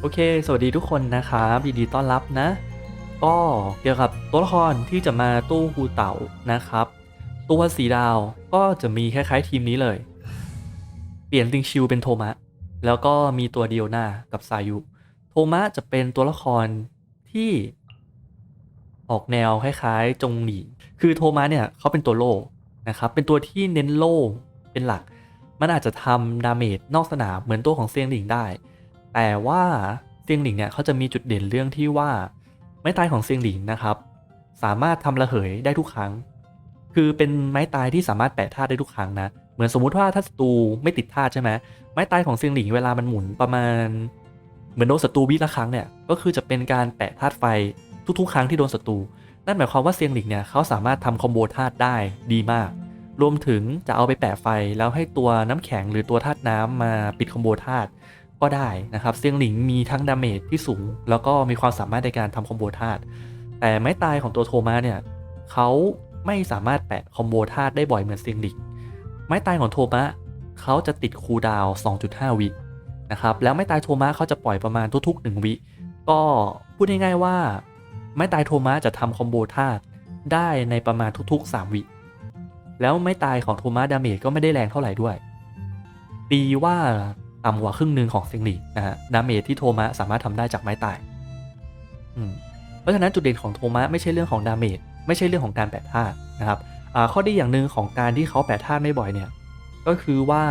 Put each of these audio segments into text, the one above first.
โอเค สวัสดีทุกคนนะครับยินดีต้อนรับนะ ก็เกี่ยวกับตัวละครที่จะมาตู้ฮูเต่านะครับ ตัวสีดาวก็จะมีคล้ายๆทีมนี้เลย เปลี่ยนติงชิวเป็นโทมะ แล้วก็มีตัวเดียวหน้ากับซายุ โทมะจะเป็นตัวละครที่ ออกแนวคล้ายๆจงหลีคือโทมะเนี่ยเขาเป็นตัวโล่นะครับ เป็นตัวที่เน้นโล่เป็นหลัก มันอาจจะทำดาเมจนอกสนามเหมือนตัวของเซียงหลิงได้ แต่ว่าเซียงหลิงเนี่ยเขาจะมีจุดเด่นเรื่องที่ว่า ไม้ตายของเซียงหลิงนะครับ สามารถทำระเหยได้ทุกครั้ง คือเป็นไม้ตายที่สามารถแปะธาตุได้ทุกครั้งนะเหมือนสมมุติว่าถ้าศัตรูไม่ติดธาตุใช่ไหมไม้ตายของเซียงหลิงเวลามันหมุนประมาณ เหมือนโดนศัตรูวิละครั้งเนี่ยก็คือจะเป็นการแปะธาตุไฟทุกๆ ครั้งที่โดนศัตรูนั่นหมายความว่าเซียงหลิงเนี่ยเขาสามารถทำคอมโบธาตุได้ดีมาก รวมถึงจะเอาไปแปะไฟแล้วให้ตัวน้ำแข็งหรือตัวธาตุน้ำมาปิดคอมโบธาตุ ก็ได้นะครับ เซียงหลิงมีทั้งดาเมจที่สูง แล้วก็มีความสามารถในการทำคอมโบธาตุแต่ไม้ตายของตัวโทมาเนี่ยเขาไม่สามารถแปะคอมโบธาตุได้บ่อยเหมือนเซียงหลิงไม้ตายของโทมะเขาจะติดคูลดาว 2.5 วินะครับแล้วไม้ตายโทมะเขาจะปล่อยประมาณทุกๆ 1 วิ ก็พูดง่ายๆว่า ไม้ตายโทมะจะทำคอมโบธาตุได้ในประมาณทุกๆ 3 วิ แล้วไม้ตายของโทมะดาเมจก็ไม่ได้แรงเท่าไหร่ด้วยตีว่า ต่ำกว่าครึ่งหนึ่งของเซิงหลีนะฮะดาเมจที่โทมะสามารถทำได้จากไม้ตายเพราะฉะนั้นจุดเด่นของโทมะไม่ใช่เรื่องของดาเมจไม่ใช่เรื่องของการแปะธาตุนะครับข้อดีอย่างหนึ่งของการที่เขาแปะธาตุไม่บ่อยเนี่ยก็คือว่า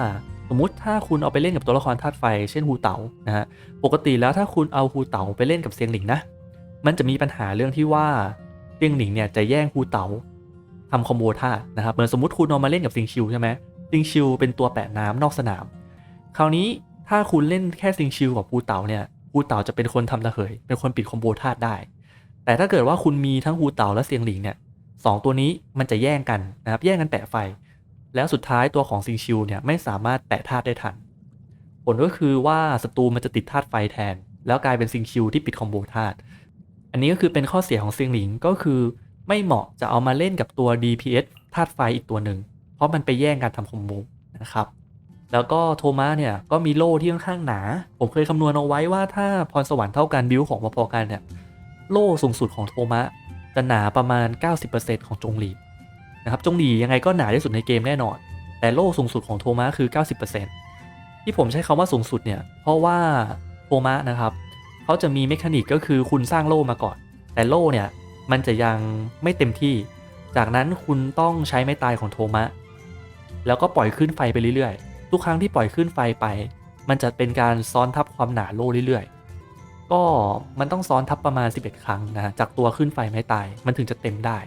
สมมติถ้าคุณเอาไปเล่นกับตัวละครธาตุไฟ เช่นฮูเต๋านะฮะปกติแล้วถ้าคุณเอาฮูเต๋าไปเล่นกับเซียงหลิงนะมันจะมีปัญหาเรื่องที่ว่าเซียงหลิงเนี่ยจะแย่งฮูเต๋าทำคอมโบธาตุนะครับเหมือนสมมติคุณเอามาเล่นกับซิงชิวใช่ไหมซิงชิวเป็นตัวแปะน้ำนอกสนาม คราวนี้ ถ้าคุณเล่นแค่ซิงชิวกับฮูเต๋าเนี่ยฮูเต๋าจะเป็นคนทำระเหย เป็นคนปิดคอมโบธาตุได้ แต่ถ้าเกิดว่าคุณมีทั้งฮูเต๋าและเซียงหลิงเนี่ยสองตัวนี้มันจะแย่งกันนะครับ แย่งกันแปะไฟ แล้วสุดท้ายตัวของซิงชิวเนี่ยไม่สามารถแปะธาตุได้ทัน ผลก็คือว่าศัตรูมันจะติดธาตุไฟแทน แล้วกลายเป็นซิงชิวที่ปิดคอมโบธาตุ อันนี้ก็คือเป็นข้อเสียของเซียงหลิงก็คือไม่เหมาะจะเอามาเล่นกับตัว DPS ธาตุไฟอีกตัวหนึ่ง เพราะมันไปแย่งการทำคอมโบนะครับ แล้วก็โทมัสเนี่ยก็มีโล่ที่ค่อนข้างหนา ผมเคยคำนวณเอาไว้ว่าถ้าพรสวรรค์เท่ากันบิวของพอๆกันเนี่ยโล่สูงสุดของโทมัสจะหนาประมาณ 90%ของจงหลีนะครับจงหลียังไงก็หนาที่สุดในเกมแน่นอน แต่โล่สูงสุดของโทมัสคือ 90%ที่ผมใช้คำว่าสูงสุดเนี่ยเพราะว่าโทมัสนะครับเขาจะมีเมคานิกก็คือคุณสร้างโล่มาก่อน แต่โล่เนี่ยมันจะยังไม่เต็มที่ จากนั้นคุณต้องใช้ไม้ตายของโทมะแล้วก็ปล่อยขึ้นไฟไปเรื่อยๆ ทุกครั้งที่ปล่อยขึ้นไฟไป มันจะเป็นการซ้อนทับความหนาโล่เรื่อยๆ ก็มันต้องซ้อนทับประมาณ 11 ครั้งนะจากตัวขึ้นไฟไม้ตายมันถึงจะเต็มได้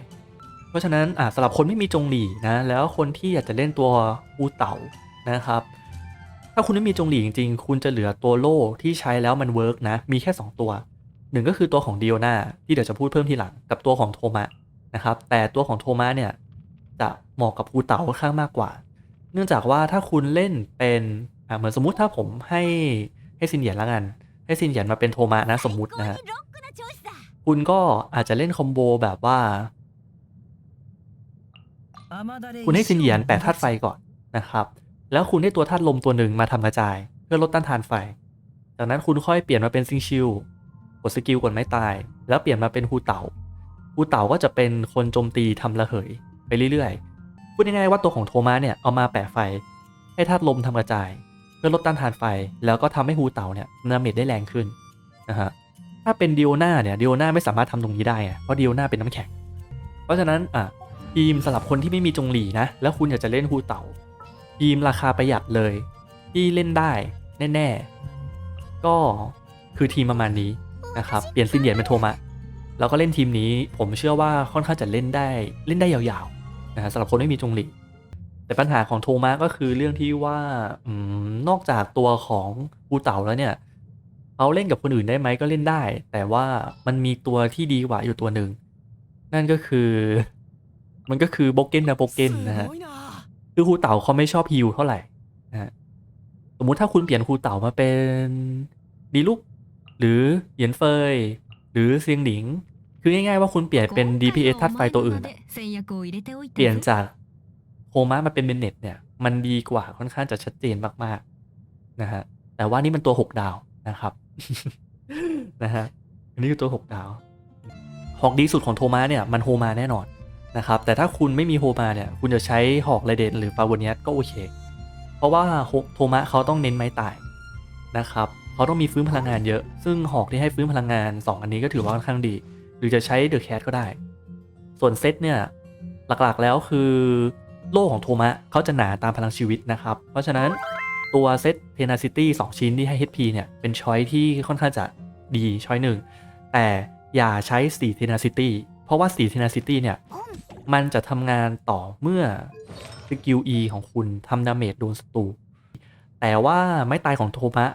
เพราะฉะนั้นอะสำหรับคนไม่มีจงหลีนะแล้วคนที่อยากจะเล่นตัวอูเต๋านะครับถ้าคุณไม่มีจงหลีจริงๆ คุณจะเหลือตัวโล่ที่ใช้แล้วมันเวิร์กนะ มีแค่ 2 ตัวหนึ่งก็คือตัวของดิโอนาที่เดี๋ยวจะพูดเพิ่มทีหลังกับตัวของโทมะนะครับ แต่ตัวของโทมะเนี่ย จะเหมาะกับภูเต๋าค่อนข้างมากกว่า เนื่องจากว่าถ้าคุณเล่นเป็นเหมือนสมมุติถ้าผมให้ให้ซินเหยียนละกัน ให้ซินเหยียนมาเป็นโทมะนะสมมุตินะฮะคุณก็อาจจะเล่นคอมโบแบบว่า คุณให้ซินเหยียนแปะธาตุไฟก่อนนะครับ แล้วคุณให้ตัวธาตุลมตัวหนึ่งมาทำกระจาย เพื่อลดต้านทานไฟ จากนั้นคุณค่อยเปลี่ยนมาเป็นซิงชิลกดสกิลกดไม้ตาย แล้วเปลี่ยนมาเป็นฮูเต่าฮูเต่าก็จะเป็นคนโจมตีทำระเหยไปเรื่อยๆ พูดง่ายๆว่าตัวของโทมัสเนี่ยเอามาแปะไฟ ให้ธาตุลมทำกระจาย เพื่อลดต้านทานไฟ แล้วก็ทำให้ฮูเต่าเนี่ยดาเมจได้แรงขึ้นนะฮะถ้าเป็นดิโอนาเนี่ยดิโอนาไม่สามารถทำตรงนี้ได้เพราะดิโอนาเป็นน้ำแข็ง เพราะฉะนั้นอะทีมสำหรับคนที่ไม่มีจงหลีนะ แล้วคุณอยากจะเล่นฮูเต่า ทีมราคาประหยัดเลย ที่เล่นได้แน่ ๆ ก็คือทีมประมาณนี้นะครับเปลี่ยนซินเหยียนเป็นโทมะแล้วก็เล่นทีมนี้ผมเชื่อว่าค่อนข้างจะเล่นได้เล่นได้ยาวๆ นะฮะสำหรับคนไม่มีจงหลีแต่ปัญหาของโทมะก็คือเรื่องที่ว่าอนอกจากตัวของฮูเต่าแล้วเนี่ยเขาเล่นกับคนอื่นได้ไหมก็เล่นได้ แต่ว่ามันมีตัวที่ดีกว่าอยู่ตัวหนึ่งนั่นก็คือ มันก็คือโบเกนนะโบเกนนะฮะคือครูเต่าเขาไม่ชอบฮิวเท่าไหร่นะสมมุติถ้าคุณเปลี่ยนครูเต่ามาเป็นดีลุกหรือเหยียนเฟย หรือเซียงหลิง คือง่ายๆว่าคุณเปลี่ยนเป็น DPS ธาตุไฟตัวอื่นอะเปลี่ยนจากโฮมามาเป็นเบนเน็ตเนี่ย มันดีกว่าค่อนข้างจะชัดเจนมากๆนะฮะ แต่ว่านี่มันตัว 6 ดาวนะครับนะฮะ อันนี้คือตัว 6 ดาวหอกดีสุดของโทมาเนี่ยมันโฮมาแน่นอนนะครับ แต่ถ้าคุณไม่มีโฮมาเนี่ย คุณจะใช้หอกไรเดนหรือปาวนเนียสก็โอเค เพราะว่าโทมะเขาต้องเน้นไม้ตายนะครับ เขาต้องมีฟื้นพลังงานเยอะ ซึ่งหอกที่ให้ฟื้นพลังงาน 2 อันนี้ก็ถือว่าค่อนข้างดี หรือจะใช้เดอะแคทก็ได้ ส่วนเซตเนี่ย หลักๆแล้วคือโล่ของโทมะเขาจะหนาตามพลังชีวิตนะครับ เพราะฉะนั้นตัวเซตเทนาซิตี้2ชิ้นที่ให้ HP เนี่ย เป็นช้อยที่ค่อนข้างจะดีช้อยหนึ่ง แต่อย่าใช้4เทนาซิตี้เพราะว่า4เทนาซิตี้เนี่ย มันจะทำงานต่อเมื่อสกิล E ของคุณทำดาเมจโดนศัตรู แต่ว่าไม้ตายของโทมะ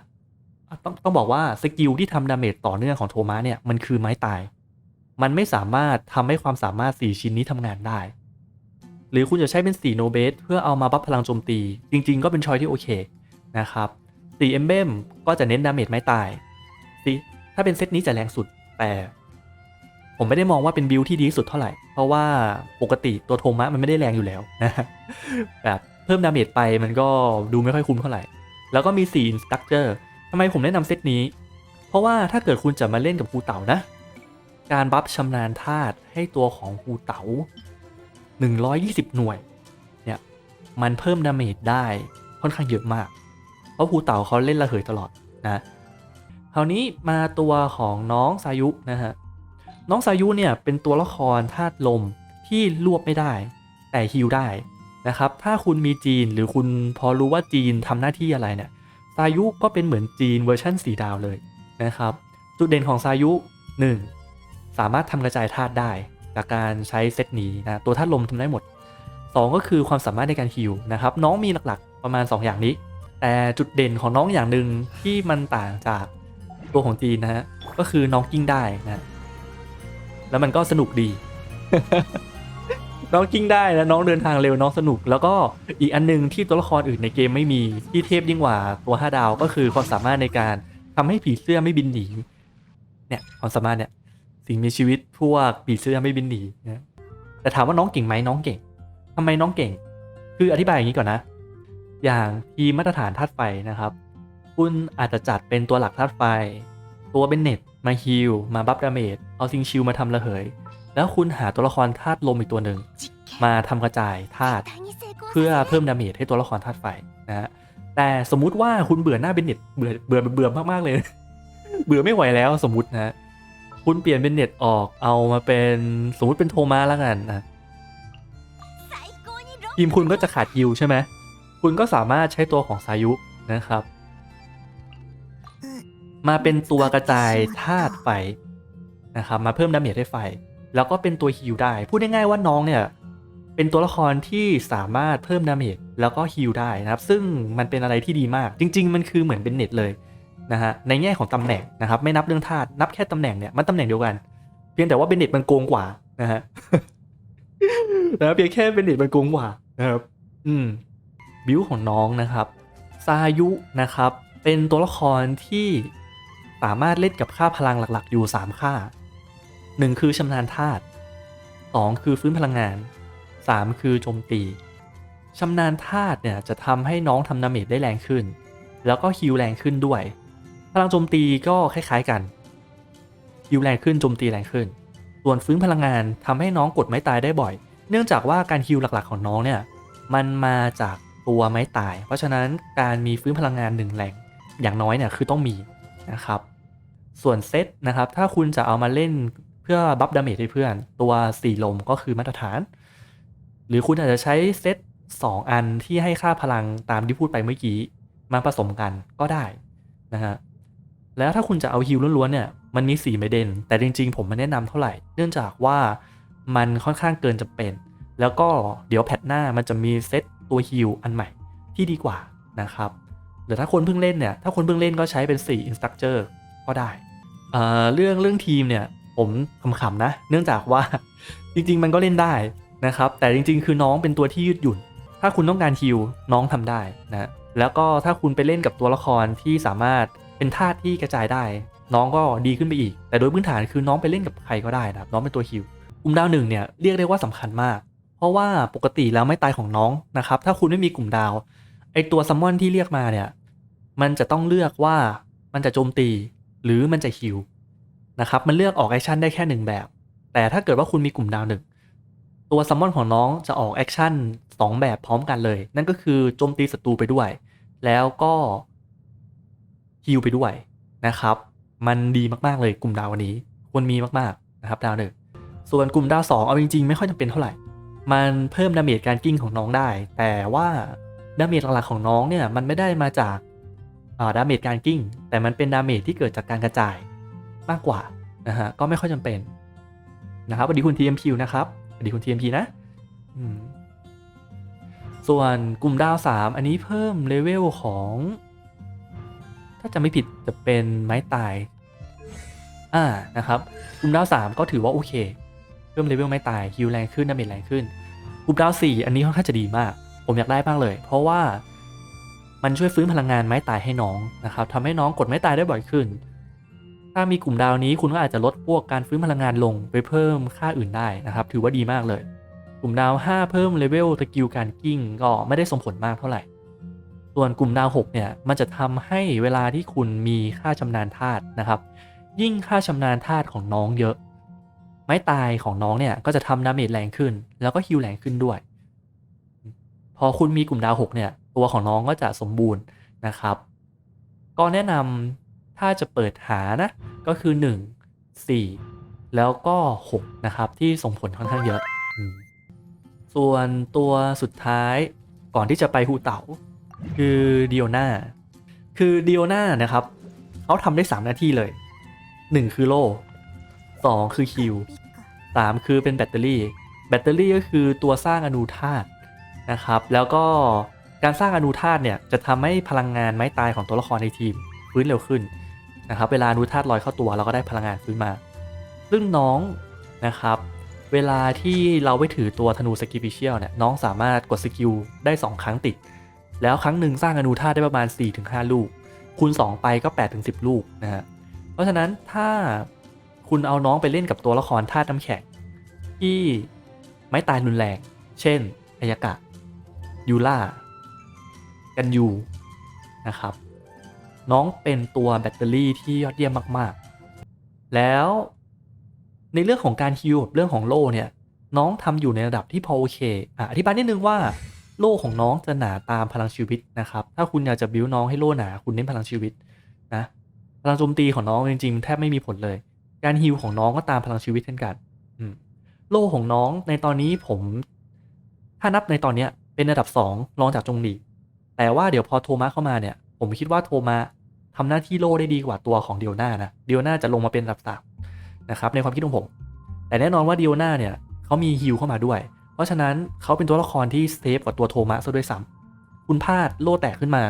ต้องต้องบอกว่าสกิลที่ทำดาเมจต่อเนื่องของโทมะเนี่ย มันคือไม้ตาย มันไม่สามารถทำให้ความสามารถ 4 ชิ้นนี้ทำงานได้ หรือคุณจะใช้เป็น4โนเบสเพื่อเอามาบัฟพลังโจมตี จริง ๆ ก็เป็นชอยที่โอเคนะครับ4เอมเบมก็จะเน้นดาเมจไม้ตายสิถ้าเป็นเซตนี้จะแรงสุดแต่ผมไม่ได้มองว่าเป็นบิลที่ดีสุดเท่าไหร่ เพราะว่าปกติตัวโทมะมันไม่ได้แรงอยู่แล้วนะแบบเพิ่มดาเมจไปมันก็ดูไม่ค่อยคุ้มเท่าไหร่ แล้วก็มี4 Instructor ทำไมผมแนะนำเซตนี้ เพราะว่าถ้าเกิดคุณจะมาเล่นกับครูเต๋านะ การบัฟชำนาญธาตุให้ตัวของครูเต๋า120 หน่วย เนี่ย มันเพิ่มดาเมจได้ค่อนข้างเยอะมาก เพราะครูเต๋าเขาเล่นระเหยตลอดนะคราวนี้มาตัวของน้องสายุนะฮะ น้องสายุเนี่ยเป็นตัวละครธาตุลมที่รวบไม่ได้ แต่ฮิลได้นะครับ ถ้าคุณมีจีนหรือคุณพอรู้ว่าจีนทำหน้าที่อะไรเนี่ยสายุก็เป็นเหมือนจีนเวอร์ชันสีดาวเลยนะครับ จุดเด่นของสายุ 1. สามารถทำกระจายธาตุได้ จากการใช้เซตนี้นะตัวธาตุลมทำได้หมด 2 ก็คือความสามารถในการฮิลนะครับน้องมีหลักๆประมาณ 2 อย่างนี้ แต่จุดเด่นของน้องอย่างหนึ่งที่มันต่างจากตัวของจีนนะฮะก็คือน้องกิ้งได้นะแล้วมันก็สนุกดีน้องกิ้งได้นะน้องเดินทางเร็วน้องสนุก แล้วก็อีกอันหนึงที่ตัวละครอื่นในเกมไม่มีที่เทพยิ่งกว่าตัว5ดาวก็คือความสามารถในการทำให้ผีเสื้อไม่บินหนีเนี่ยความสามารถเนี่ย สิ่งมีชีวิตพวกผีเสื้อไม่บินหนีนะแต่ถามว่าน้องเก่งไหมน้องเก่งทำไมน้องเก่ง คืออธิบายอย่างนี้ก่อนนะ อย่างทีมมาตรฐานธาตุไฟนะครับ คุณอาจจะจัดเป็นตัวหลักธาตุไฟ ตัวเป็นเน็ตมาฮิลมาบัฟดาเมจเอาซิงชิลมาทำระเหย แล้วคุณหาตัวละครธาตุลมอีกตัวหนึ่งมาทำกระจายธาตุเพื่อเพิ่มดาเมจให้ตัวละครธาตุไฟนะฮะแต่สมมุติว่าคุณเบื่อหน้าเบนเน็ตเบื่อเบื่อเบื่อมากๆเลย เบื่อไม่ไหวแล้วสมมตินะ คุณเปลี่ยนเบนเน็ตออกเอามาเป็นสมมติเป็นโทมาแล้วกันนะทีมคุณก็จะขาดฮิลใช่ไหมคุณก็สามารถใช้ตัวของสายุนะครับ มาเป็นตัวกระจายธาตุไฟนะครับ มาเพิ่มดาเมจให้ไฟ แล้วก็เป็นตัวฮิลได้ พูดง่ายๆว่าน้องเนี่ยเป็นตัวละครที่สามารถเพิ่มดาเมจแล้วก็ฮิลได้นะครับ ซึ่งมันเป็นอะไรที่ดีมาก จริง ๆ มันคือเหมือนเป็นเน็ตเลย นะฮะในแง่ของตำแหน่งนะครับไม่นับเรื่องธาตุนับแค่ตำแหน่งเนี่ยมันตำแหน่งเดียวกัน เพียงแต่ว่าเบนเน็ตมันโกงกว่านะฮะนะเพียงแค่เบนเน็ตมันโกงกว่านะครับอืมบิวของน้องนะครับซายุนะครับเป็นตัวละครที่สามารถเล่นกับค่าพลังหลักๆ อยู่ 3 ค่า 1 คือชำนาญธาตุ 2 คือฟื้นพลังงาน 3 คือโจมตีชำนาญธาตุเนี่ยจะทำให้น้องทำดาเมจได้แรงขึ้น แล้วก็ฮิลแรงขึ้นด้วย พลังโจมตีก็คล้ายๆกันฮิลแรงขึ้นโจมตีแรงขึ้น ส่วนฟื้นพลังงานทำให้น้องกดไม้ตายได้บ่อย เนื่องจากว่าการฮิลหลักๆของน้องเนี่ยมันมาจากตัวไม้ตาย เพราะฉะนั้นการมีฟื้นพลังงานหนึ่งแหล่งอย่างน้อยเนี่ยคือต้องมีนะครับ ส่วนเซตนะครับถ้าคุณจะเอามาเล่นเพื่อบัฟดาเมจให้เพื่อน ตัวสี่ลมก็คือมาตรฐาน หรือคุณอาจจะใช้เซต2 อันที่ให้ค่าพลังตามที่พูดไปเมื่อกี้มาผสมกันก็ได้นะฮะ แล้วถ้าคุณจะเอาฮิลล้วนๆเนี่ยมันมี4เมเดนแต่จริงๆ ผมไม่แนะนำเท่าไหร่ เนื่องจากว่ามันค่อนข้างเกินจะเป็น แล้วก็เดี๋ยวแพทหน้ามันจะมีเซตตัวฮิลอันใหม่ที่ดีกว่านะครับหรือถ้าคนเพิ่งเล่นเนี่ยถ้าคนเพิ่งเล่นก็ใช้เป็น4 Instructor ก็ได้เอ่อเรื่องเรื่องทีมเนี่ยผมขำๆนะ เนื่องจากว่าจริง ๆ มันก็เล่นได้นะครับ แต่จริง ๆ คือน้องเป็นตัวที่ยืดหยุ่น ถ้าคุณต้องการฮิลน้องทำได้นะแล้วก็ถ้าคุณไปเล่นกับตัวละครที่สามารถ เป็นธาตุที่กระจายได้ น้องก็ดีขึ้นไปอีก แต่โดยพื้นฐานคือน้องไปเล่นกับใครก็ได้นะครับน้องเป็นตัวฮิลกลุ่มดาวหนึ่งเนี่ยเรียกได้ว่าสำคัญมาก เพราะว่าปกติแล้วไม่ตายของน้องนะครับถ้าคุณไม่มีกลุ่มดาวไอตัวซัมมอนที่เรียกมาเนี่ยมันจะต้องเลือกว่ามันจะโจมตี หรือมันจะฮิลนะครับมันเลือกออกแอคชั่นได้แค่หนึ่งแบบ แต่ถ้าเกิดว่าคุณมีกลุ่มดาวหนึ่งตัวซัมมอนของน้องจะออกแอคชั่นสองแบบพร้อมกันเลย นั่นก็คือโจมตีศัตรูไปด้วย แล้วก็ ฮิลไปด้วยนะครับ มันดีมากๆเลยกลุ่มดาววันนี้ควรมีมากๆนะครับดาวหนึ่งส่วนกลุ่มดาวสองเอาจริงๆ ไม่ค่อยจำเป็นเท่าไหร่ มันเพิ่มดาเมจการกิ้งของน้องได้ แต่ว่าดาเมจหลักๆของน้องเนี่ยมันไม่ได้มาจากอ่าดาเมจการกิ้ง แต่มันเป็นดาเมจที่เกิดจากการกระจายมากกว่านะฮะก็ไม่ค่อยจำเป็นนะครับสวัสดีคุณ TMP นะครับสวัสดีคุณ TMP นะส่วนกลุ่มดาว 3 อันนี้เพิ่มเลเวลของ ถ้าจะไม่ผิดจะเป็นไม้ตาย อ่า นะครับกลุ่มดาว3ก็ถือว่าโอเค เพิ่มเลเวลไม่ตายฮิวแรงขึ้นดาเมจแรงขึ้นกลุ่มดาว4อันนี้ค่อนข้างจะดีมาก ผมอยากได้มากเลย เพราะว่ามันช่วยฟื้นพลังงานไม้ตายให้น้องนะครับทำให้น้องกดไม้ตายได้บ่อยขึ้น ถ้ามีกลุ่มดาวนี้คุณก็อาจจะลดพวกการฟื้นพลังงานลงไปเพิ่มค่าอื่นได้นะครับ ถือว่าดีมากเลย กลุ่มดาว 5 เพิ่มเลเวลสกิลการกิ้งก็ไม่ได้ส่งผลมากเท่าไหร่ ส่วนกลุ่มดาว6เนี่ยมันจะทำให้เวลาที่คุณมีค่าชำนาญธาตุนะครับ ยิ่งค่าชำนาญธาตุของน้องเยอะ ไม้ตายของน้องเนี่ยก็จะทำดาเมจแรงขึ้น แล้วก็ฮิลแรงขึ้นด้วย พอคุณมีกลุ่มดาว6เนี่ยตัวของน้องก็จะสมบูรณ์นะครับ ก็แนะนำถ้าจะเปิดหานะก็คือ 1 4 แล้วก็ 6 นะครับ ที่ส่งผลค่อนข้างเยอะ ส่วนตัวสุดท้ายก่อนที่จะไปฮูเต๋า คือดิโอนาคือดิโอนานะครับเขาทำได้ 3 หน้าที่เลย 1 คือโล่2คือคิว3คือเป็นแบตเตอรี่ แบตเตอรี่ก็คือตัวสร้างอนูธาตุนะครับ แล้วก็การสร้างอนูธาตุเนี่ยจะทำให้พลังงานไม้ตายของตัวละครในทีมฟื้นเร็วขึ้นนะครับ เวลาอนูธาตุลอยเข้าตัวเราก็ได้พลังงานฟื้นมา ซึ่งน้องนะครับ เวลาที่เราไปถือตัวธนูสกิปิเชียลเนี่ยน้องสามารถกดสกิลได้ 2 ครั้งติด แล้วครั้งหนึ่งสร้างอนูธาตุได้ประมาณ 4-5 ลูก คูณ 2 ไปก็ 8-10 ลูกนะฮะ เพราะฉะนั้นถ้าคุณเอาน้องไปเล่นกับตัวละครธาตุน้ำแข็งที่ไม่ตายรุนแรง เช่นอายากะ ยูล่า กันยู นะครับ น้องเป็นตัวแบตเตอรี่ที่ยอดเยี่ยมมาก ๆ แล้วในเรื่องของการฮิวเรื่องของโล่เนี่ย น้องทำอยู่ในระดับที่พอโอเค อะอธิบายนิดนึงว่า โล่ของน้องจะหนาตามพลังชีวิตนะครับ ถ้าคุณอยากจะบิวน้องให้โล่หนา คุณเน้นพลังชีวิตนะ พลังโจมตีของน้องจริงๆแทบไม่มีผลเลย การฮิลของน้องก็ตามพลังชีวิตเช่นกันโล่ของน้องในตอนนี้ผม ถ้านับในตอนเนี้ยเป็นระดับสองรองจากจงหลีแต่ว่าเดี๋ยวพอโทมัสเข้ามาเนี่ย ผมคิดว่าโทมัสทำหน้าที่โล่ได้ดีกว่าตัวของเดียวนานะเดียวนาจะลงมาเป็นระดับสามนะครับในความคิดของผม แต่แน่นอนว่าเดียวนาเนี่ยเขามีฮิลเข้ามาด้วย เพราะฉะนั้นเขาเป็นตัวละครที่เซฟกว่าตัวโทมัสซะด้วยซ้ำคุณพลาดโล่แตกขึ้นมา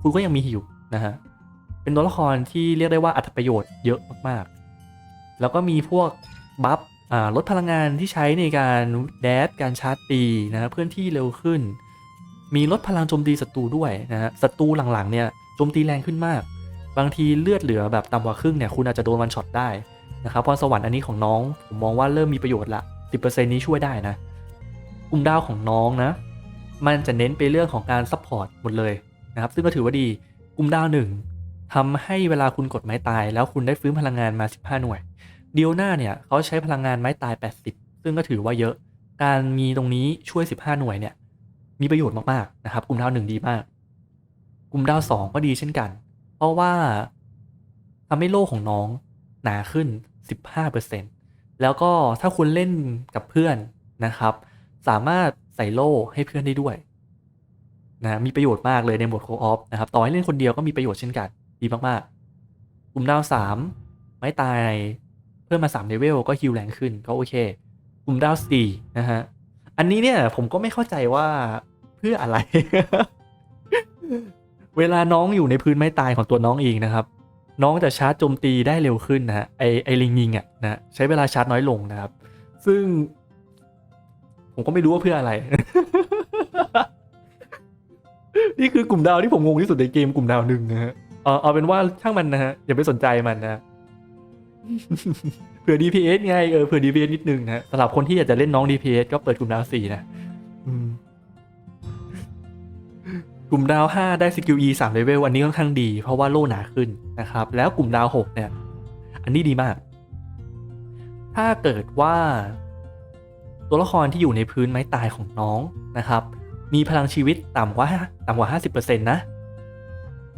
คุณก็ยังมีฮิลนะฮะเป็นตัวละครที่เรียกได้ว่าอัตประโยชน์เยอะมากๆ แล้วก็มีพวกบัฟอ่าลดพลังงานที่ใช้ในการแดดการชาร์จตีนะเพื่อนที่เร็วขึ้น มีลดพลังโจมตีศัตรูด้วยนะฮะศัตรูหลังๆเนี่ยโจมตีแรงขึ้นมาก บางทีเลือดเหลือแบบต่ำกว่าครึ่งเนี่ยคุณอาจจะโดนวันช็อตได้นะครับพรสวรรค์อันนี้ของน้องผมมองว่าเริ่มมีประโยชน์ละ10%นี้ช่วยได้นะ กลุ่มดาวของน้องนะ มันจะเน้นไปเรื่องของการซัพพอร์ตหมดเลยนะครับ ซึ่งก็ถือว่าดี กลุ่มดาวหนึ่งทำให้เวลาคุณกดไม้ตาย แล้วคุณได้ฟื้นพลังงานมา 15 หน่วย เดียวหน้าเนี่ยเขาใช้พลังงานไม้ตาย 80 ซึ่งก็ถือว่าเยอะ การมีตรงนี้ช่วย 15 หน่วยเนี่ย มีประโยชน์มากๆนะครับ กลุ่มดาวหนึ่งดีมาก กลุ่มดาวสองก็ดีเช่นกัน เพราะว่าทำให้โลกของน้องหนาขึ้น 15%แล้วก็ถ้าคุณเล่นกับเพื่อนนะครับ สามารถใส่โล่ให้เพื่อนได้ด้วยนะมีประโยชน์มากเลยในโหมดโคออฟนะครับต่อให้เล่นคนเดียวก็มีประโยชน์เช่นกันดีมากๆ กลุ่มดาวสามไม้ตายเพิ่มมา3เลเวลก็ฮิลแรงขึ้นก็โอเค กลุ่มดาวสี่นะฮะอันนี้เนี่ยผมก็ไม่เข้าใจว่าเพื่ออะไร เวลาน้องอยู่ในพื้นไม้ตายของตัวน้องเองนะครับ น้องจะชาร์จโจมตีได้เร็วขึ้นนะฮะไอไอลิงยิงอะนะใช้เวลาชาร์จน้อยลงนะครับ ซึ่ง ผมก็ไม่รู้ว่าเพื่ออะไร นี่คือกลุ่มดาวที่ผมงงที่สุดในเกมกลุ่มดาวหนึ่งนะฮะเอาเอาเป็นว่าช่างมันนะฮะอย่าไปสนใจมันนะเผื่อ DPS ไงเออเผื่อ DPS นิดนึงนะสำหรับคนที่อยากจะเล่นน้อง DPS ก็เปิดกลุ่มดาวสี่นะกลุ่มดาว5ได้สกิล E 3เลเวลอันนี้ค่อนข้างดี เพราะว่าโล่หนาขึ้นนะครับ แล้วกลุ่มดาว6เนี่ย อันนี้ดีมาก ถ้าเกิดว่า ตัวละครที่อยู่ในพื้นไม้ตายของน้องนะครับ มีพลังชีวิตต่ำกว่าต่ำกว่า 50%นะ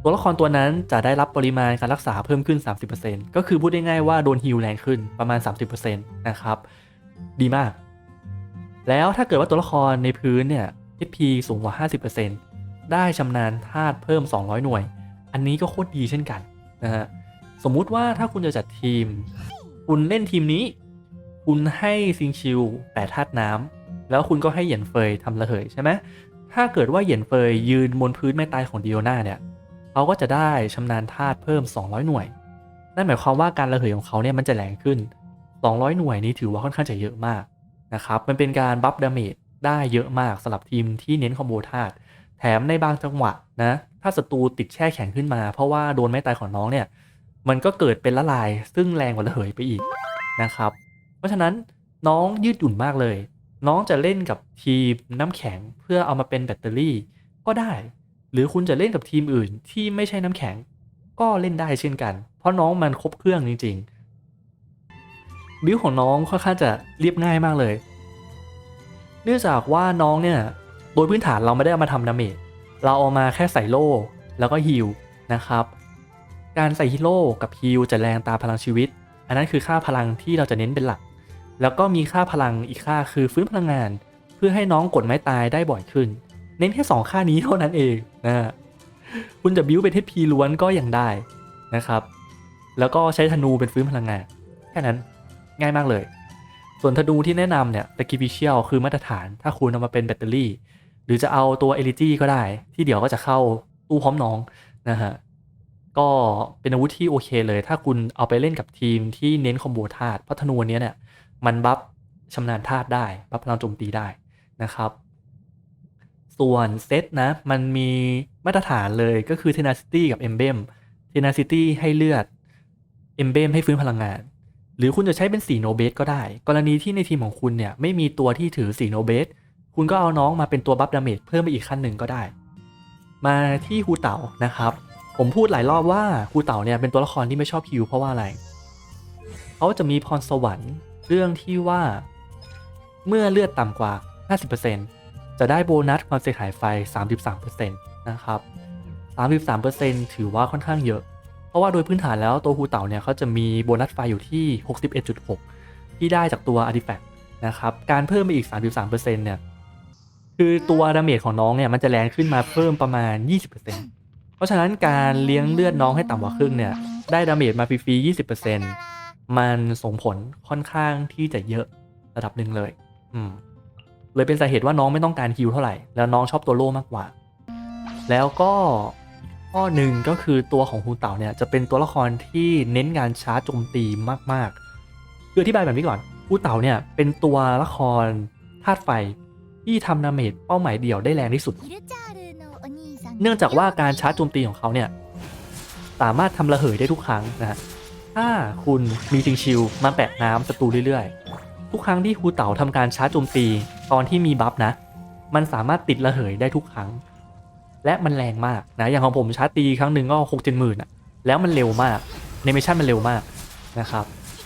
ตัวละครตัวนั้นจะได้รับปริมาณการรักษาเพิ่มขึ้น 30%ก็คือพูดได้ง่ายว่าโดนฮิลแรงขึ้นประมาณ 30%นะครับ ดีมาก แล้วถ้าเกิดว่าตัวละครในพื้นเนี่ย HP สูงกว่า 50%ได้ชำนาญธาตุเพิ่ม 200 หน่วย อันนี้ก็โคตรดีเช่นกันนะฮะสมมุติว่าถ้าคุณจะจัดทีม คุณเล่นทีมนี้ คุณให้ซิงชิวแปดธาตุน้ำแล้วคุณก็ให้เหยียนเฟยทำระเหยใช่ไหมถ้าเกิดว่าเหยียนเฟยยืนบนพื้นไม้ตายของดิโอนาเนี่ยเขาก็จะได้ชำนาญธาตุเพิ่ม 200 หน่วย นั่นหมายความว่าการระเหยของเขาเนี่ยมันจะแรงขึ้น 200 หน่วยนี้ถือว่าค่อนข้างจะเยอะมากนะครับ มันเป็นการบัฟดาเมจได้เยอะมากสำหรับทีมที่เน้นคอมโบธาตุแถมในบางจังหวะนะถ้าศัตรูติดแช่แข็งขึ้นมา เพราะว่าโดนไม้ตายของน้องเนี่ยมันก็เกิดเป็นละลายซึ่งแรงกว่าระเหยไปอีกนะครับ เพราะฉะนั้นน้องยืดหยุ่นมากเลย น้องจะเล่นกับทีมน้ำแข็งเพื่อเอามาเป็นแบตเตอรี่ ก็ได้ หรือคุณจะเล่นกับทีมอื่นที่ไม่ใช่น้ำแข็ง ก็เล่นได้เช่นกัน เพราะน้องมันครบเครื่องจริง ๆ บิวของน้องค่อนข้างจะเรียบง่ายมากเลยเนื่องจากว่าน้องเนี่ยโดยพื้นฐานเราไม่ได้เอามาทำดาเมจเราเอามาแค่ใส่โล่แล้วก็ฮิลนะครับ การใส่ฮิโร่กับฮิลจะแรงตามพลังชีวิต อันนั้นคือค่าพลังที่เราจะเน้นเป็นหลัก แล้วก็มีค่าพลังอีกค่าคือฟื้นพลังงาน เพื่อให้น้องกดไม้ตายได้บ่อยขึ้น เน้นแค่สองค่านี้เท่านั้นเองนะฮะคุณจะบิวเป็นเทพีล้วนก็ยังได้นะครับ แล้วก็ใช้ธนูเป็นฟื้นพลังงาน แค่นั้นง่ายมากเลย ส่วนธนูที่แนะนำเนี่ยตะกิฟิเชียลคือมาตรฐาน ถ้าคุณเอามาเป็นแบตเตอรี่ หรือจะเอาตัวเอลิจี้ก็ได้ ที่เดี๋ยวก็จะเข้าตู้พร้อมน้องนะฮะ ก็เป็นอาวุธที่โอเคเลย ถ้าคุณเอาไปเล่นกับทีมที่เน้นคอมโบธาตุเพราะธนูนเนี้ยเนี่ยมันบัฟชำนาญธาตุได้บัฟพลังโจมตีได้นะครับ ส่วนเซตนะ มันมีมาตรฐานเลยก็คือ Tenacity กับ Emblem Tenacity ให้เลือด Emblem ให้ฟื้นพลังงาน หรือคุณจะใช้เป็นสีโนเบสก็ได้ กรณีที่ในทีมของคุณเนี่ยไม่มีตัวที่ถือสีโนเบสคุณก็เอาน้องมาเป็นตัวบัฟดาเมจเพิ่มไปอีกขั้นหนึ่งก็ได้ มาที่ฮูเต่านะครับ ผมพูดหลายรอบว่าฮูเต่าเนี่ยเป็นตัวละครที่ไม่ชอบฮิวเพราะว่าอะไร เขาจะมีพรสวรรค์เรื่องที่ว่า เมื่อเลือดต่ำกว่า 50%จะได้โบนัสความเสียหายไฟ 33%นะครับ 33%ถือว่าค่อนข้างเยอะ เพราะว่าโดยพื้นฐานแล้วตัวฮูเต่าเนี่ยเขาจะมีโบนัสไฟอยู่ที่ 61.6 ที่ได้จากตัว Artifact นะครับ การเพิ่มไปอีก 33%เนี่ย คือตัวดาเมจของน้องเนี่ยมันจะแรงขึ้นมาเพิ่มประมาณ 20% เพราะฉะนั้นการเลี้ยงเลือดน้องให้ต่ำกว่าครึ่งเนี่ย ได้ดาเมจมาฟรีๆ20%มันส่งผลค่อนข้างที่จะเยอะระดับหนึ่งเลย อืม เลยเป็นสาเหตุว่าน้องไม่ต้องการฮิลเท่าไหร่ แล้วน้องชอบตัวโล่มากกว่า แล้วก็ข้อหนึ่งก็คือตัวของฮูเต่าเนี่ยจะเป็นตัวละครที่เน้นงานชาร์จโจมตีมากๆคืออธิบายแบบนี้ก่อนฮูเต่าเนี่ยเป็นตัวละครธาตุไฟที่ทำดาเมจเป้าหมายเดี่ยวได้แรงที่สุด เนื่องจากว่าการชาร์จโจมตีของเขาเนี่ยสามารถทำระเหยได้ทุกครั้งนะฮะถ้าคุณมีจิงชิลมาแปะน้ำศัตรูเรื่อยๆ ทุกครั้งที่ฮูเต่าทำการชาร์จโจมตีตอนที่มีบัฟนะ มันสามารถติดระเหยได้ทุกครั้ง และมันแรงมากนะ อย่างของผมชาร์จตีครั้งหนึ่งก็หกเจ็ดหมื่นอะแล้วมันเร็วมากเนเมชันมันเร็วมากนะครับ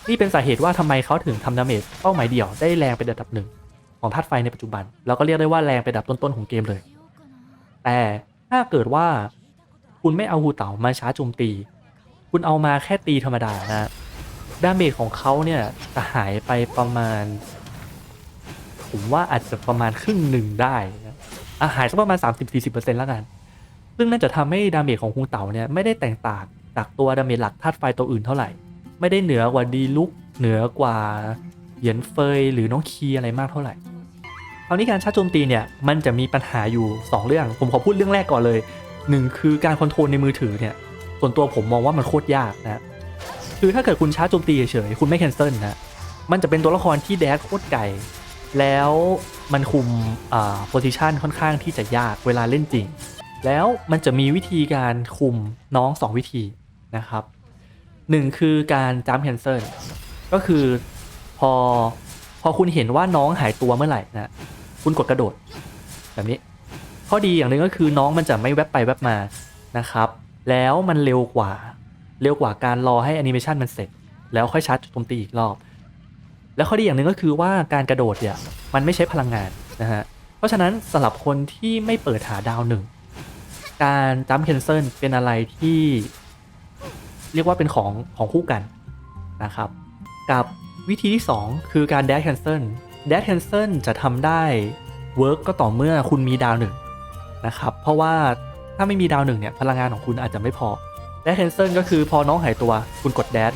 นี่เป็นสาเหตุว่าทำไมเขาถึงทำดาเมจเป้าหมายเดี่ยวได้แรงเป็นระดับหนึ่งของธาตุไฟในปัจจุบันแล้วก็เรียกได้ว่าแรงเป็นระดับต้นๆของเกมเลย แต่ ถ้าเกิดว่าคุณไม่เอาฮูเต่ามาช้าจโจมตี คุณเอามาแค่ตีธรรมดานะดาเมจของเขาเนี่ยจะหายไปประมาณ ผมว่าอาจจะประมาณครึ่งหนึ่งได้นะอะหายสักประมาณ 30-40%แล้วกัน ซึ่งน่าจะทำให้ดาเมจของฮูเต่าเนี่ยไม่ได้แตกต่างจากตัวดาเมจหลักธาตุไฟตัวอื่นเท่าไหร่ ไม่ได้เหนือกว่าดีลุกเหนือกว่าเหยียนเฟยหรือน้องคีอะไรมากเท่าไหร่ ราวนี้การชาร์จโจมตีเนี่ยมันจะมีปัญหาอยู่ 2 เรื่อง ผมขอพูดเรื่องแรกก่อนเลย 1 คือการคอนโทรลในมือถือเนี่ยส่วนตัวผมมองว่ามันโคตรยากนะคือถ้าเกิดคุณชาร์จโจมตีเฉยๆคุณไม่แคนเซิลนะมันจะเป็นตัวละครที่แดกโคตรไกลแล้วมันคุมอ่าโพซิชันค่อนข้างที่จะยากเวลาเล่นจริง แล้วมันจะมีวิธีการคุมน้อง 2 วิธีนะครับ 1 คือการจัมแคนเซิลก็คือพอพอคุณเห็นว่าน้องหายตัวเมื่อไหร่นะ คุณกดกระโดด แบบนี้ ข้อดีอย่างหนึ่งก็คือน้องมันจะไม่แวบไปแวบมานะครับ แล้วมันเร็วกว่า เร็วกว่าการรอให้แอนิเมชันมันเสร็จ แล้วค่อยชาร์จโจมตีอีกรอบ แล้วข้อดีอย่างหนึ่งก็คือว่าการกระโดดเนี่ยมันไม่ใช้พลังงานนะฮะเพราะฉะนั้นสำหรับคนที่ไม่เปิดหาดาวหนึ่งการจัมป์แคนเซิลเป็นอะไรที่ เรียกว่าเป็นของของคู่กันนะครับ กับวิธีที่ 2 คือการแดชเซนเซน dash cancel dash cancel จะทำได้เวิร์กก็ต่อเมื่อคุณมีดาวหนึ่งนะครับเพราะว่าถ้าไม่มีดาวหนึ่งเนี่ยพลังงานของคุณอาจจะไม่พอ dash cancel ก็คือพอน้องหายตัวคุณกด dash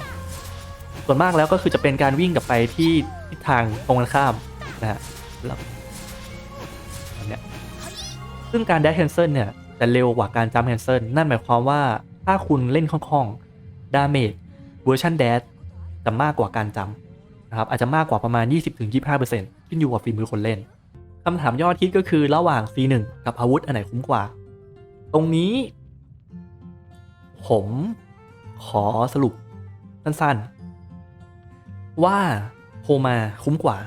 ส่วนมากแล้วก็คือจะเป็นการวิ่งกลับไปที่ทิศทางตรงกันข้ามนะฮะแล้วเนี้ยซึ่งการ dash cancel เนี่ยจะเร็วกว่าการ jump cancel นั่นหมายความว่าถ้าคุณเล่นคล่องๆดาเมจเวอร์ชัน dash จะมากกว่าการจำ นะครับอาจจะมากกว่าประมาณ 20-25%ขึ้นอยู่กับฝีมือคนเล่นคำถามยอดฮิตก็คือระหว่าง C1 กับอาวุธอันไหนคุ้มกว่า ตรงนี้ ผมขอสรุปสั้นๆ ว่าโฮมาคุ้มกว่า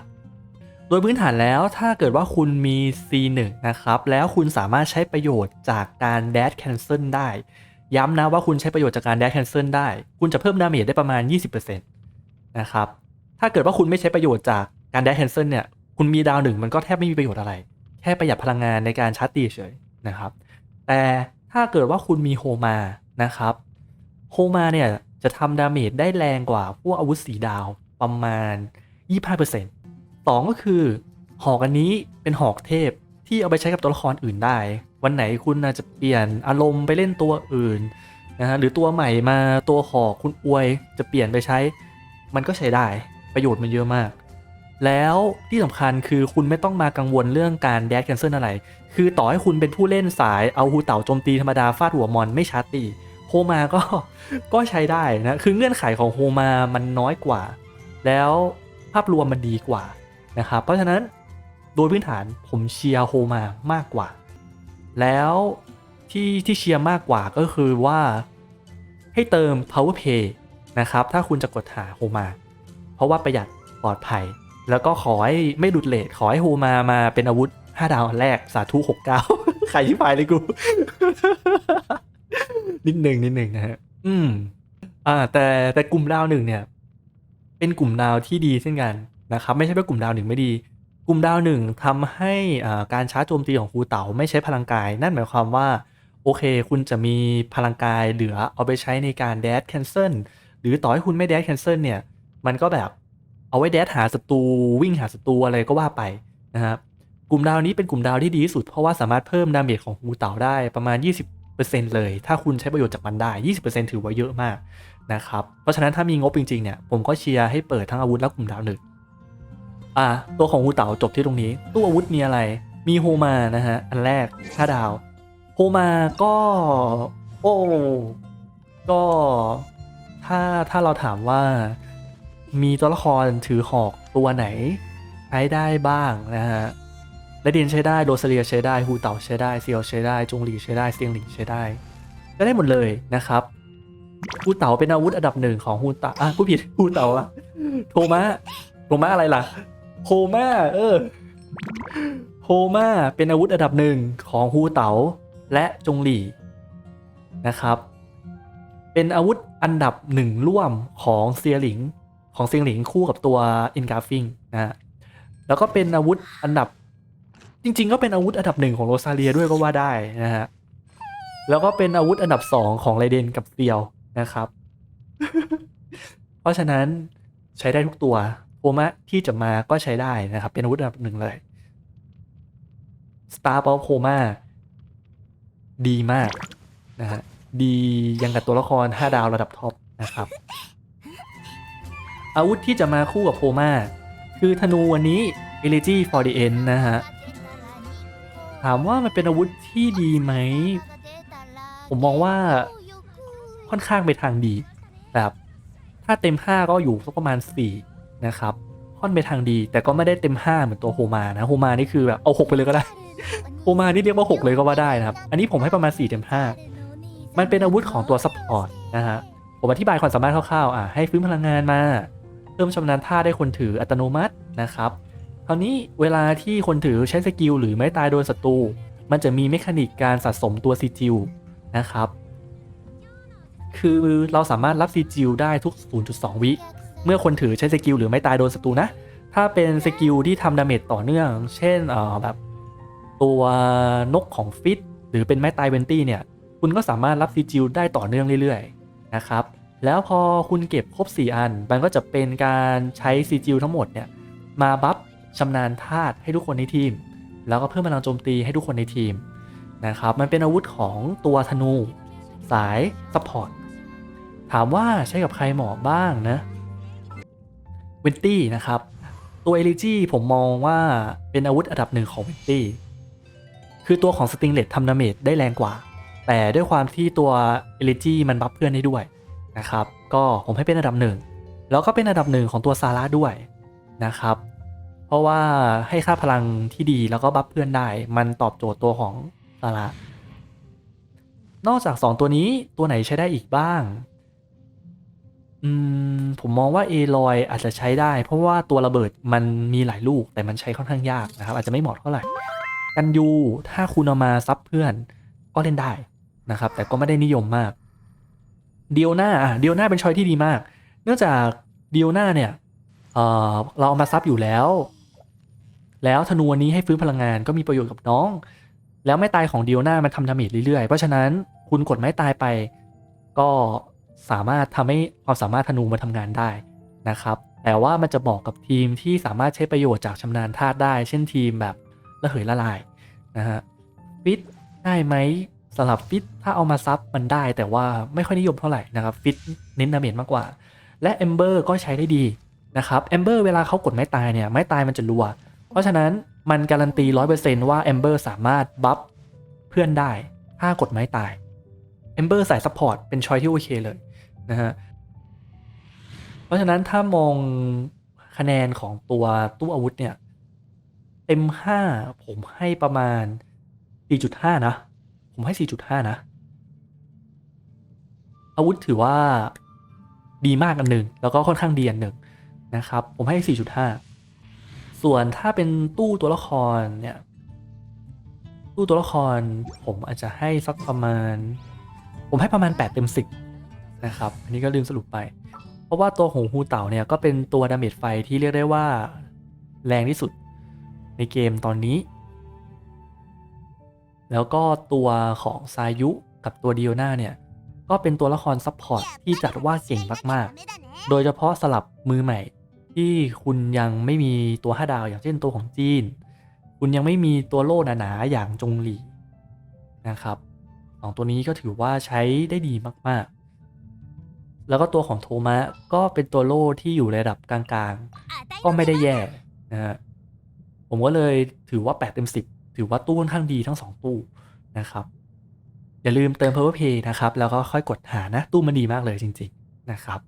โดยพื้นฐานแล้วถ้าเกิดว่าคุณมี C1 นะครับ แล้วคุณสามารถใช้ประโยชน์จากการ dash cancel ได้ ย้ำนะว่าคุณใช้ประโยชน์จากการ dash cancel ได้ คุณจะเพิ่มดาเมจได้ประมาณ 20%นะครับ ถ้าเกิดว่าคุณไม่ใช้ประโยชน์จากการ dash cancel เนี่ย คุณมีดาวหนึ่งมันก็แทบไม่มีประโยชน์อะไร แค่ประหยัดพลังงานในการชาร์จตีเฉยนะครับ แต่ถ้าเกิดว่าคุณมีโฮมานะครับ โฮมาเนี่ยจะทำดาเมจได้แรงกว่าพวกอาวุธสีดาวประมาณ 25%สองก็คือ หอกอันนี้เป็นหอกเทพที่เอาไปใช้กับตัวละครอื่นได้ วันไหนคุณอาจจะเปลี่ยนอารมณ์ไปเล่นตัวอื่นนะฮะหรือตัวใหม่มาตัวหอกคุณอวยจะเปลี่ยนไปใช้ มันก็ใช้ได้ ประโยชน์มันเยอะมาก แล้วที่สำคัญคือคุณไม่ต้องมากังวลเรื่องการแดดแคนเซิลอะไร คือต่อให้คุณเป็นผู้เล่นสายเอาฮูเต่าโจมตีธรรมดาฟาดหัวมอนไม่ชาร์ตีโฮมาก็ก็ใช้ได้นะ คือเงื่อนไขของโฮมามันน้อยกว่า แล้วภาพรวมมันดีกว่านะครับ เพราะฉะนั้นโดยพื้นฐานผมเชียร์โฮมามากกว่า แล้วที่ที่เชียร์มากกว่าก็คือว่าให้เติม power play นะครับ ถ้าคุณจะกดหาโฮมา เพราะว่าประหยัดปลอดภัย แล้วก็ขอให้ไม่ดุดเลทขอให้โฮมามาเป็นอาวุธ 5 ดาวแรกสาธุ69ใครที่พายเลยกู นิดหนึ่งนิดหนึ่งนะฮะ อืม อ่า แต่แต่กลุ่มดาวหนึ่งเนี่ย เป็นกลุ่มดาวที่ดีเช่นกันนะครับ ไม่ใช่ว่ากลุ่มดาวหนึ่งไม่ดี กลุ่มดาวหนึ่งทำให้อ่าการชาร์จโจมตีของครูเต๋าไม่ใช้พลังกาย นั่นหมายความว่า โอเค คุณจะมีพลังกายเหลือเอาไปใช้ในการแดดแคนเซิลหรือต่อให้คุณไม่แดดแคนเซิลเนี่ย มันก็แบบเอาไว้แดดหาศัตรูวิ่งหาศัตรูอะไรก็ว่าไปนะครับกลุ่มดาวนี้เป็นกลุ่มดาวที่ดีที่สุดเพราะว่าสามารถเพิ่มดาเมจของครูเต๋าได้ประมาณ 20%เลย ถ้าคุณใช้ประโยชน์จากมันได้ 20%ถือว่าเยอะมากนะครับ เพราะฉะนั้นถ้ามีงบจริงๆเนี่ยผมก็เชียร์ให้เปิดทั้งอาวุธและกลุ่มดาวหนึ่งอะตัวของฮูเต๋าจบที่ตรงนี้ตู้อาวุธมีอะไร มีโฮมานะฮะอันแรก5ดาวโฮมาก็โอ้ก็ถ้าถ้าเราถามว่า มีตัวละครถือหอกตัวไหน ใช้ได้บ้างนะฮะและดินใช้ได้โรซาเลียใช้ได้ฮูเต๋าใช้ได้เซียวใช้ได้จงหลีใช้ได้เซียงหลิงใช้ได้ก็ได้หมดเลยนะครับฮูเต๋าเป็นอาวุธอันดับหนึ่งของฮูเต๋าอะผู้ผิดฮูเต๋าอะโทมะโทมะอะไรล่ะโฮมาเออโฮมาเป็นอาวุธอันดับหนึ่งของฮูเต๋าและจงหลีนะครับ เป็นอาวุธอันดับหนึ่งร่วมของเซียหลิง ของเซียงหลิงคู่กับตัวอินกาฟิงนะฮะแล้วก็เป็นอาวุธอันดับ จริง ๆ ก็เป็นอาวุธอันดับหนึ่งของโรซาเลียด้วยก็ว่าได้นะฮะแล้วก็เป็นอาวุธอันดับสองของไรเดนกับเซียวนะครับ เพราะฉะนั้นใช้ได้ทุกตัวโฮมะที่จะมาก็ใช้ได้นะครับ เป็นอาวุธอันดับหนึ่งเลย Star p o w e r Coma ดีมากนะฮะดียังกับตัวละคร 5 ดาวระดับท็อปนะครับ อาวุธที่จะมาคู่กับโ o มาคือธนูวันนี้ Elegy for the End นะฮะ ถามว่ามันเป็นอาวุธที่ดีไหม ผมมองว่าค่อนข้างไปทางดีแบบถ้าเต็ม 5 ก็อยู่สักประมาณ 4 นะครับ ค่อนไปทางดี แต่ก็ไม่ได้เต็ม 5 เหมือนตัวโฮมานะโฮมานี่คือแบบเอา 6 ไปเลยก็ได้โฮมานี่เรียกว่า 6 เลยก็ว่าได้นะครับ อันนี้ผมให้ประมาณ 4 เต็ม 5 มันเป็นอาวุธของตัวซัพพอร์ตนะฮะผมอธิบายความสามารถคร่าวๆอะให้ฟื้นพลังงานมา เพิ่มชำนาญท่าได้คนถืออัตโนมัตินะครับคราวนี้เวลาที่คนถือใช้สกิลหรือไม่ตายโดนศัตรูมันจะมีเมคานิกการสะสมตัวซีจิลนะครับ คือเราสามารถรับซีจิลได้ทุก 0.2 วิ เมื่อคนถือใช้สกิลหรือไม่ตายโดนศัตรูนะ ถ้าเป็นสกิลที่ทำดาเมจต่อเนื่อง เช่นเอ่อแบบตัวนกของฟิตหรือเป็นไม้ตายเวนตี้เนี่ย คุณก็สามารถรับซีจิลได้ต่อเนื่องเรื่อยๆนะครับ แล้วพอคุณเก็บครบ 4 อัน มันก็จะเป็นการใช้ซีจิลทั้งหมดเนี่ยมาบัฟชำนาญธาตุให้ทุกคนในทีม แล้วก็เพิ่มพลังโจมตีให้ทุกคนในทีมนะครับ มันเป็นอาวุธของตัวธนู สายซัพพอร์ต ถามว่าใช้กับใครเหมาะบ้างนะเวนตี้นะครับ ตัวเอลิจีผมมองว่าเป็นอาวุธอันดับหนึ่งของเวนตี้คือตัวของสติงเลตทำดาเมจได้แรงกว่า แต่ด้วยความที่ตัวเอลิจีมันบัฟเพื่อนได้ด้วย นะครับ ก็ผมให้เป็นอันดับหนึ่งแล้วก็เป็นอันดับหนึ่งของตัวซาร่าด้วยนะครับ เพราะว่าให้ค่าพลังที่ดีแล้วก็บัฟเพื่อนได้ มันตอบโจทย์ตัวของซาร่านอกจาก 2 ตัวนี้ตัวไหนใช้ได้อีกบ้างอืมผมมองว่าเอลอยอาจจะใช้ได้ เพราะว่าตัวระเบิดมันมีหลายลูกแต่มันใช้ค่อนข้างยากนะครับ อาจจะไม่เหมาะเท่าไหร่กันยูถ้าคุณเอามาซับเพื่อนก็เล่นได้นะครับ แต่ก็ไม่ได้นิยมมาก เดียวหน้าเดียวหน้าเป็นชอยที่ดีมาก เนื่องจากเดียวหน้าเนี่ยเเราเอามาซับอยู่แล้ว แล้วธนูนี้ให้ฟื้นพลังงานก็มีประโยชน์กับน้อง แล้วไม้ตายของเดียวหน้ามันทำดาเมจเรื่อยๆ เพราะฉะนั้นคุณกดไม้ตายไป ก็สามารถทำให้ความสามารถธนูมาทำงานได้นะครับ แต่ว่ามันจะเหมาะกับทีมที่สามารถใช้ประโยชน์จากชำนาญธาตุได้ เช่นทีมแบบระเหยละลายนะฮะฟิตได้ไหม สำหรับฟิตถ้าเอามาซับมันได้ แต่ว่าไม่ค่อยนิยมเท่าไหร่นะครับฟิตเน้นดาเมจมากกว่า และเอมเบอร์ก็ใช้ได้ดีนะครับเอมเบอร์เวลาเขากดไม้ตายเนี่ยไม้ตายมันจะรัว เพราะฉะนั้นมันการันตี100%ว่าเอมเบอร์สามารถบัฟเพื่อนได้ถ้ากดไม้ตายเอมเบอร์ใส่ซัพพอร์ตเป็นชอยที่โอเคเลยนะฮะเพราะฉะนั้นถ้ามองคะแนนของตัวตู้อาวุธเนี่ยเต็ม 5 ผมให้ประมาณ 4.5 นะ ผมให้ 4.5 นะ อาวุธถือว่าดีมากอันหนึ่ง แล้วก็ค่อนข้างดีอันหนึ่งนะครับ ผมให้ 4.5 ส่วนถ้าเป็นตู้ตัวละครเนี่ย ตู้ตัวละครผมอาจจะให้สักประมาณ ผมให้ประมาณ 8 เต็ม 10 นะครับ อันนี้ก็ลืมสรุปไป เพราะว่าตัวของฮูเต่าเนี่ยก็เป็นตัวดาเมจไฟที่เรียกได้ว่าแรงที่สุดในเกมตอนนี้ แล้วก็ตัวของซายุกับตัวเดียนาเนี่ย ก็เป็นตัวละครซัพพอร์ตที่จัดว่าเก่งมากๆ โดยเฉพาะสลับมือใหม่ ที่คุณยังไม่มีตัว5ดาวอย่างเช่นตัวของจีน คุณยังไม่มีตัวโล่หนาๆอย่างจงหลีนะครับสองตัวนี้ก็ถือว่าใช้ได้ดีมากๆ แล้วก็ตัวของโทมะก็เป็นตัวโล่ที่อยู่ระดับกลางๆ ก็ไม่ได้แย่นะฮะผมก็เลยถือว่า8เต็ม10 ถือว่าตู้ค่อนข้างดีทั้ง 2 ตู้นะครับ อย่าลืมเติม Power Pay นะครับ แล้วก็ค่อยกดหานะ ตู้มันดีมากเลยจริง ๆ นะครับ